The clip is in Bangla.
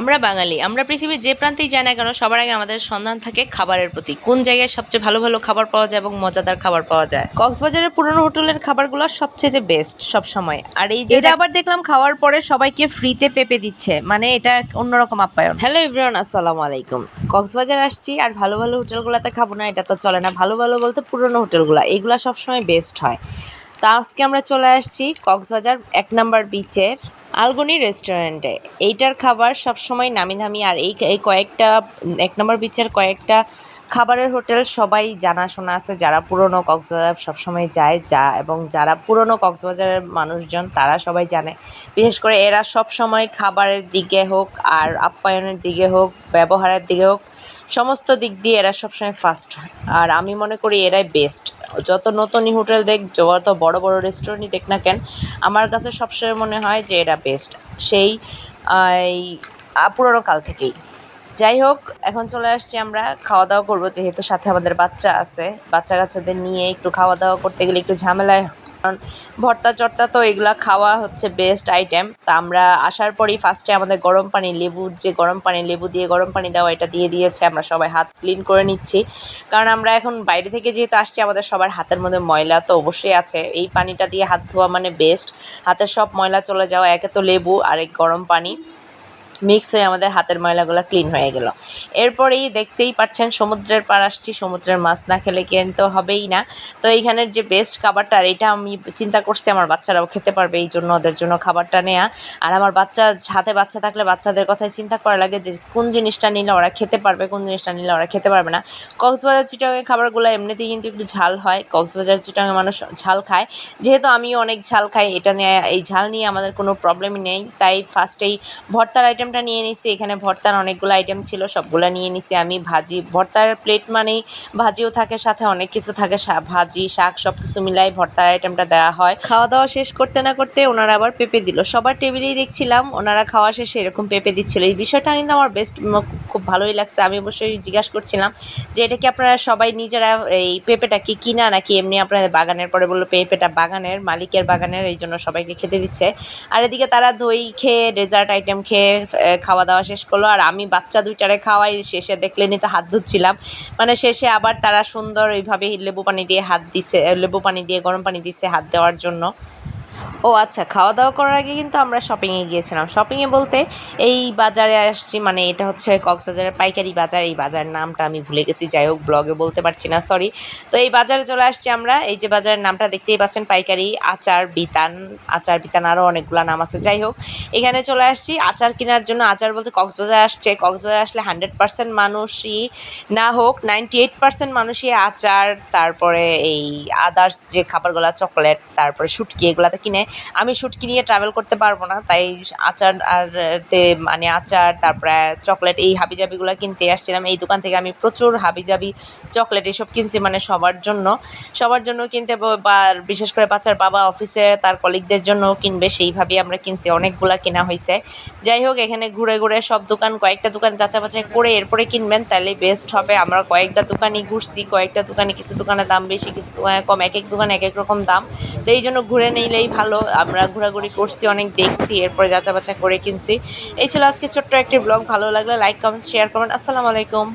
আমরা বাঙালি আমরা পৃথিবীর যে প্রান্তেই যাই না কেন সবার আগে আমাদের সন্ধান থাকে খাবারের প্রতি। কোন জায়গায় সবচেয়ে ভালো ভালো খাবার পাওয়া যায় এবং মজাদার খাবার পাওয়া যায়? কক্সবাজারের পুরনো হোটেলের খাবারগুলো সবচেয়ে বেস্ট সব সময় আর এই এটা আবার দেখলাম খাওয়ার পরে সবাইকে ফ্রিতে পেপে দিচ্ছে। মানে এটা অন্যরকম আপ্যায়ন। হ্যালো এভরিওয়ান আসসালামু আলাইকুম। কক্সবাজার আসছি আর ভালো ভালো হোটেলগুলোতে খাব না এটা তো চলে না। ভালো ভালো বলতে পুরনো হোটেলগুলো এগুলো সবসময় বেস্ট হয়। তা আজকে আমরা চলে আসছি কক্সবাজার এক নাম্বার বিচের আলগনি রেস্টুরেন্টে এইটার খাবার সবসময় নামি দামি, আর এই এই কয়েকটা, এক নম্বর বিচের কয়েকটা খাবারের হোটেল সবাই জানাশোনা আছে। যারা পুরনো কক্সবাজার সবসময় যায়, যা এবং যারা পুরনো কক্সবাজারের মানুষজন, তারা সবাই জানে। বিশেষ করে এরা সব সময় খাবারের দিকে হোক, আর আপ্যায়নের দিকে হোক, ব্যবহারের দিকে হোক, সমস্ত দিক দিয়ে এরা সবসময় ফার্স্ট আর আমি মনে করি এরাই বেস্ট যত নতুনই হোটেল দেখ, যত বড় বড় রেস্টুরেন্টই দেখ না কেন, আমার কাছে সবসময় মনে হয় যে এটা বেস্ট সেই পুরোনো কাল থেকেই যাই হোক, এখন চলে আসছি আমরা খাওয়া দাওয়া করব যেহেতু সাথে আমাদের বাচ্চা আছে বাচ্চা কাচ্চাদের নিয়ে একটু খাওয়া দাওয়া করতে গেলে একটু ঝামেলায়। কারণ ভর্তা, চর্তা তো এগুলা খাওয়া হচ্ছে বেস্ট আইটেম তা আমরা আসার পরেই ফার্স্টে আমাদের গরম পানি লেবুর যে গরম পানি, লেবু দিয়ে গরম পানি দেওয়া, এটা দিয়ে দিয়েছে। আমরা সবাই হাত ক্লিন করে নিচ্ছি। কারণ আমরা এখন বাইরে থেকে যেহেতু আসছি, আমাদের সবার হাতের মধ্যে ময়লা তো অবশ্যই আছে। এই পানিটা দিয়ে হাত ধোয়া মানে বেস্ট হাতের সব ময়লা চলে যাওয়া, একে তো লেবু আর এক গরম পানি। মিক্স হয়ে আমাদের হাতের ময়লাগুলো ক্লিন হয়ে গেল। এরপরেই দেখতেই পাচ্ছেন, সমুদ্রের পার আসছি, সমুদ্রের মাছ না খেলে কিন্তু হবেই না। তো এইখানের যে বেস্ট খাবারটা এটা আমি চিন্তা করছি আমার বাচ্চারাও খেতে পারবে, এই জন্য ওদের জন্য খাবারটা নেওয়া আর আমার বাচ্চা, হাতে বাচ্চা থাকলে বাচ্চাদের কথাই চিন্তা করা লাগে যে কোন জিনিসটা নিলে ওরা খেতে পারবে, কোন জিনিসটা নিলে ওরা খেতে পারবে না। কক্সবাজার চিটাঙের খাবারগুলো এমনিতেই কিন্তু একটু ঝাল হয়। কক্সবাজার চিটাঙের মানুষ ঝাল খায়। যেহেতু আমিও অনেক ঝাল খাই, এটা নিয়ে, এই ঝাল নিয়ে আমাদের কোনো প্রবলেমই নেই। তাই ফার্স্টেই ভর্তার আইটেমটা নিয়ে নিছি। এখানে ভর্তার অনেকগুলো আইটেম ছিল, সবগুলো নিয়ে নিছি আমি। ভাজি, ভর্তার প্লেট মানেই ভাজিও থাকে, সাথে অনেক কিছু থাকে। ভাজি, শাক সব কিছু মিলাই ভর্তার আইটেমটা দেওয়া হয়। খাওয়া দাওয়া শেষ করতে না করতে ওনারা আবার পেঁপে দিল। সবার টেবিলেই দেখছিলাম, ওনারা খাওয়া শেষে এরকম পেঁপে দিচ্ছিল। এই বিষয়টা কিন্তু আমার বেস্ট খুব ভালোই লাগছে। আমি অবশ্যই জিজ্ঞাসা করছিলাম যে এটা কি আপনারা সবাই নিজেরা এই পেঁপেটা কি কিনা নাকি এমনি আপনাদের বাগানের? পরে বলল পেঁপেটা বাগানের, মালিকের বাগানের, এই জন্য সবাইকে খেতে দিচ্ছে। আর এদিকে তারা দই খেয়ে ডেজার্ট আইটেম খেয়ে খাওয়া দাওয়া শেষ করল। আর আমি বাচ্চা দুইটারে খাওয়াই, শেষে দেখলেনি তো হাত ধুচ্ছিলাম। মানে শেষে আবার তারা সুন্দর ওইভাবে লেবু পানি দিয়ে হাত দিছে, লেবু পানি দিয়ে, গরম পানি দিছে হাত দেওয়ার জন্য। ও আচ্ছা খাওয়া দাওয়া করার আগে কিন্তু আমরা শপিংয়ে গিয়েছিলাম। শপিংয়ে বলতে এই বাজারে আসছি মানে এটা হচ্ছে কক্সবাজারের পাইকারি বাজার। এই বাজার নামটা আমি ভুলে গেছি, যাই হোক ব্লগে বলতে পারছি না সরি তো এই বাজারে চলে আসছি আমরা। এই যে বাজারের নামটা দেখতেই পাচ্ছেন, পাইকারি, আচার, বিতান আচার, বিতান আরও অনেকগুলো নাম আছে, যাই হোক। এখানে চলে আসছি আচার কেনার জন্য। আচার বলতে কক্সবাজার আসছে। কক্সবাজার আসলে হান্ড্রেড পার্সেন্ট মানুষই, না হোক নাইনটি এইট পার্সেন্ট মানুষই আচার, তারপরে এই আদার্স যে খাবারগুলো চকলেট তারপরে শুটকি, এগুলাতে কিনে, আমি শুটকি নিয়ে ট্রাভেল করতে পারব না, তাই আচার আর, তে মানে আচার, তারপরে চকলেট এই হাবিজাবিগুলো কিনতে আসছিলাম। এই দোকান থেকে আমি প্রচুর হাবিজাবি চকলেট এসব কিনছি মানে সবার জন্য। সবার জন্য কিনতে বা বিশেষ করে বাচ্চার বাবা অফিসে তার কলিগদের জন্য কিনবে, সেইভাবেই আমরা কিনছি, অনেকগুলা কেনা হয়েছে। যাই হোক, এখানে ঘুরে ঘুরে সব দোকান, কয়েকটা দোকান যাচা বাছাই করে এরপরে কিনবেন তাহলে বেস্ট হবে। আমরা কয়েকটা দোকানই ঘুরছি, কয়েকটা দোকানে কিছু দোকানে দাম বেশি, কিছু দোকানে কম, এক এক দোকানে এক এক রকম দাম। তো এই জন্য ঘুরে নিলেই ভালো, আমরা ঘোরাঘুরি করছি, অনেক দেখছি, এরপরে যাচা বাছা করে কিনছি। এই ছিল আজকে ছোট্ট একটি ব্লগ ভালো লাগলে লাইক কমেন্ট শেয়ার করবেন। আসসালামু আলাইকুম।